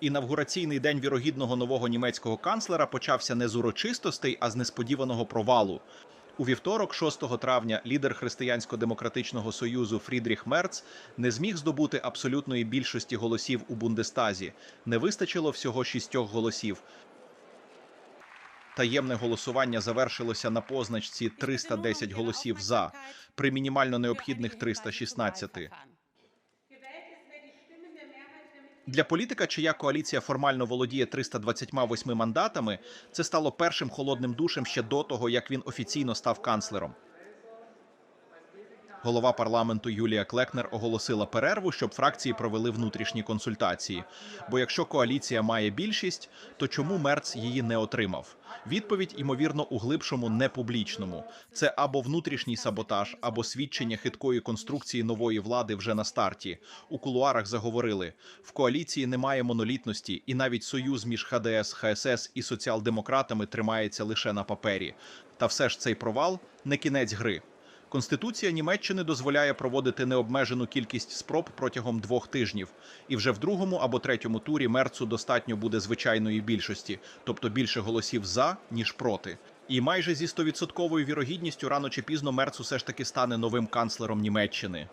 Інавгураційний день вірогідного нового німецького канцлера почався не з урочистостей, а з несподіваного провалу. У вівторок, 6 травня, лідер Християнсько-демократичного союзу Фрідріх Мерц не зміг здобути абсолютної більшості голосів у Бундестазі. Не вистачило всього шістьох голосів. Таємне голосування завершилося на позначці 310 голосів за при мінімально необхідних 316. Для політика, чия коаліція формально володіє 328 мандатами, це стало першим холодним душем ще до того, як він офіційно став канцлером. Голова парламенту Юлія Клекнер оголосила перерву, щоб фракції провели внутрішні консультації. Бо якщо коаліція має більшість, то чому Мерц її не отримав? Відповідь, ймовірно, у глибшому непублічному. Це або внутрішній саботаж, або свідчення хиткої конструкції нової влади вже на старті. У кулуарах заговорили: в коаліції немає монолітності, і навіть союз між ХДС, ХСС і соціал-демократами тримається лише на папері. Та все ж цей провал не кінець гри. Конституція Німеччини дозволяє проводити необмежену кількість спроб протягом двох тижнів, і вже в другому або третьому турі мерцу достатньо буде звичайної більшості, тобто більше голосів за ніж проти. І майже зі стовідсотковою вірогідністю рано чи пізно мерц усе ж таки стане новим канцлером Німеччини.